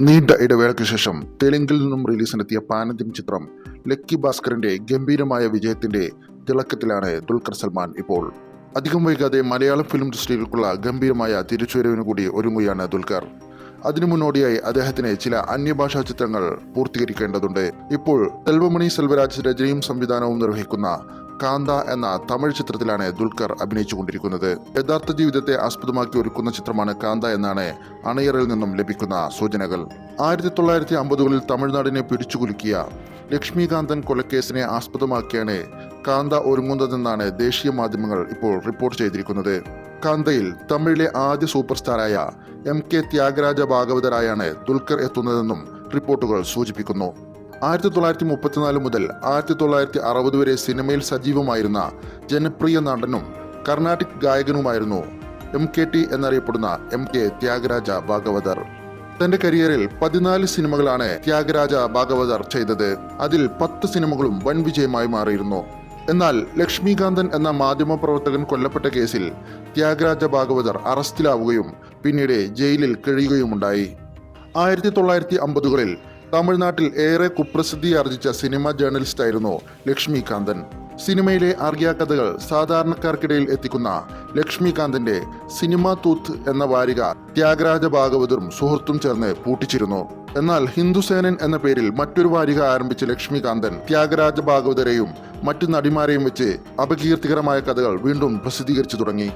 നീണ്ട ഇടവേളയ്ക്ക് ശേഷം തെലുങ്കിൽ നിന്നും റിലീസിനെത്തിയ പാനന്തിം ചിത്രം ലക്കി ഭാസ്കറിന്റെ ഗംഭീരമായ വിജയത്തിന്റെ തിളക്കത്തിലാണ് ദുൽഖർ സൽമാൻ ഇപ്പോൾ. അധികം വൈകാതെ മലയാള ഫിലിം ഇൻഡസ്ട്രിയിലേക്കുള്ള ഗംഭീരമായ തിരിച്ചുവരവിന് കൂടി ഒരുങ്ങുകയാണ് ദുൽഖർ. അതിനു മുന്നോടിയായി അദ്ദേഹത്തിന് ചില അന്യഭാഷാ ചിത്രങ്ങൾ പൂർത്തീകരിക്കേണ്ടതുണ്ട്. ഇപ്പോൾ സെൽവമണി സെൽവരാജ് രചനയും സംവിധാനവും നിർവഹിക്കുന്ന കാന്ത എന്ന തമിഴ് ചിത്രത്തിലാണ് ദുൽഖർ അഭിനയിച്ചുകൊണ്ടിരിക്കുന്നത്. യഥാർത്ഥ ജീവിതത്തെ ആസ്പദമാക്കി ഒരുക്കുന്ന ചിത്രമാണ് കാന്ത എന്നാണ് അണയറിൽ നിന്നും ലഭിക്കുന്ന സൂചനകൾ. ആയിരത്തി തൊള്ളായിരത്തി അമ്പതുകളിൽ തമിഴ്നാടിനെ പിടിച്ചുകുലുക്കിയ ലക്ഷ്മികാന്തൻ കൊലക്കേസിനെ ആസ്പദമാക്കിയാണ് കാന്ത ഒരുങ്ങുന്നതെന്നാണ് ദേശീയ മാധ്യമങ്ങൾ ഇപ്പോൾ റിപ്പോർട്ട് ചെയ്തിരിക്കുന്നത്. കാന്തയിൽ തമിഴിലെ ആദ്യ സൂപ്പർ സ്റ്റാറായ എം കെ ത്യാഗരാജ ഭാഗവതരായാണ് ദുൽഖർ എത്തുന്നതെന്നും റിപ്പോർട്ടുകൾ സൂചിപ്പിക്കുന്നു. ആയിരത്തി തൊള്ളായിരത്തി മുപ്പത്തിനാല് മുതൽ ആയിരത്തി തൊള്ളായിരത്തി അറുപത് വരെ സിനിമയിൽ സജീവമായിരുന്ന ജനപ്രിയ നടനും കർണാട്ടിക് ഗായകനുമായിരുന്നു എം കെ ടി എന്നറിയപ്പെടുന്ന എം കെ ത്യാഗരാജ ഭാഗവതർ. തന്റെ കരിയറിൽ പതിനാല് സിനിമകളാണ് ത്യാഗരാജ ഭാഗവതർ ചെയ്തത്. അതിൽ പത്ത് സിനിമകളും വൻ വിജയമായി മാറിയിരുന്നു. എന്നാൽ ലക്ഷ്മികാന്തൻ എന്ന മാധ്യമപ്രവർത്തകൻ കൊല്ലപ്പെട്ട കേസിൽ ത്യാഗരാജ ഭാഗവതർ അറസ്റ്റിലാവുകയും പിന്നീട് ജയിലിൽ കഴിയുകയുമുണ്ടായി. ആയിരത്തി തൊള്ളായിരത്തി അമ്പതുകളിൽ തമിഴ്നാട്ടിൽ ഏറെ കുപ്രസിദ്ധി ആർജിച്ച സിനിമ ജേർണലിസ്റ്റായിരുന്നു ലക്ഷ്മികാന്തൻ. സിനിമയിലെ അറിയാ കഥകൾ സാധാരണക്കാർക്കിടയിൽ എത്തിക്കുന്ന ലക്ഷ്മികാന്തന്റെ സിനിമ തൂത്ത് എന്ന വാരിക ത്യാഗരാജ ഭാഗവതരും സുഹൃത്തും ചേർന്ന് പൂട്ടിച്ചിരുന്നു. എന്നാൽ ഹിന്ദുസേനൻ എന്ന പേരിൽ മറ്റൊരു വാരിക ആരംഭിച്ച ലക്ഷ്മികാന്തൻ ത്യാഗരാജ ഭാഗവതരെയും മറ്റു നടിമാരെയും വെച്ച് അപകീർത്തികരമായ കഥകൾ വീണ്ടും പ്രസിദ്ധീകരിച്ചു തുടങ്ങി.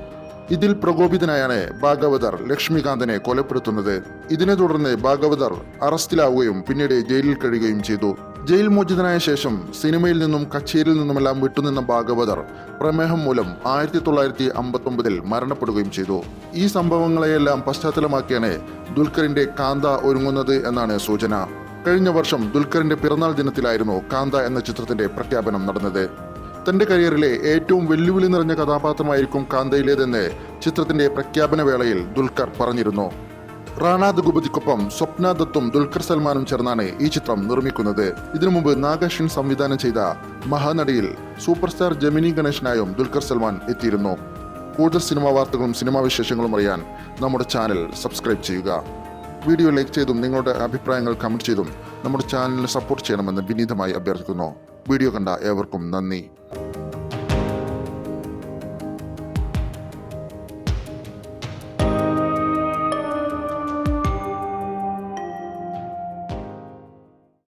ഇതിൽ പ്രകോപിതനായാണ് ഭാഗവതർ ലക്ഷ്മികാന്തനെ കൊലപ്പെടുത്തുന്നത്. ഇതിനെ തുടർന്ന് ഭാഗവതർ അറസ്റ്റിലാവുകയും പിന്നീട് ജയിലിൽ കഴിയുകയും ചെയ്തു. ജയിൽ മോചിതനായ ശേഷം സിനിമയിൽ നിന്നും കച്ചേരിയിൽ നിന്നുമെല്ലാം വിട്ടുനിന്ന ഭാഗവതർ പ്രമേഹം മൂലം ആയിരത്തി തൊള്ളായിരത്തി അമ്പത്തൊമ്പതിൽ മരണപ്പെടുകയും ചെയ്തു. ഈ സംഭവങ്ങളെയെല്ലാം പശ്ചാത്തലമാക്കിയാണ് ദുൽഖറിന്റെ കാന്ത ഒരുങ്ങുന്നത് എന്നാണ് സൂചന. കഴിഞ്ഞ വർഷം ദുൽഖറിന്റെ പിറന്നാൾ ദിനത്തിലായിരുന്നു കാന്ത എന്ന ചിത്രത്തിന്റെ പ്രഖ്യാപനം നടന്നത്. തന്റെ കരിയറിലെ ഏറ്റവും വെല്ലുവിളി നിറഞ്ഞ കഥാപാത്രമായിരിക്കും കാന്തയിലേതെന്ന് ചിത്രത്തിന്റെ പ്രഖ്യാപന വേളയിൽ ദുൽഖർ പറഞ്ഞിരുന്നു. റാണ ദുഗുപതിക്കൊപ്പം സ്വപ്ന ദത്തും ദുൽഖർ സൽമാനും ചേർന്നാണ് ഈ ചിത്രം നിർമ്മിക്കുന്നത്. ഇതിനു മുമ്പ് നാഗശ്വിൻ സംവിധാനം ചെയ്ത മഹാനടിയിൽ സൂപ്പർ സ്റ്റാർ ജമിനി ഗണേശനായും ദുൽഖർ സൽമാൻ എത്തിയിരുന്നു. കൂടുതൽ സിനിമാ വാർത്തകളും സിനിമാ വിശേഷങ്ങളും അറിയാൻ നമ്മുടെ ചാനൽ സബ്സ്ക്രൈബ് ചെയ്യുക. വീഡിയോ ലൈക്ക് ചെയ്തും നിങ്ങളുടെ അഭിപ്രായങ്ങൾ കമന്റ് ചെയ്തും നമ്മുടെ ചാനലിനെ സപ്പോർട്ട് ചെയ്യണമെന്ന് വിനീതമായി അഭ്യർത്ഥിക്കുന്നു. വീഡിയോ കണ്ട ഏവർക്കും നന്ദി.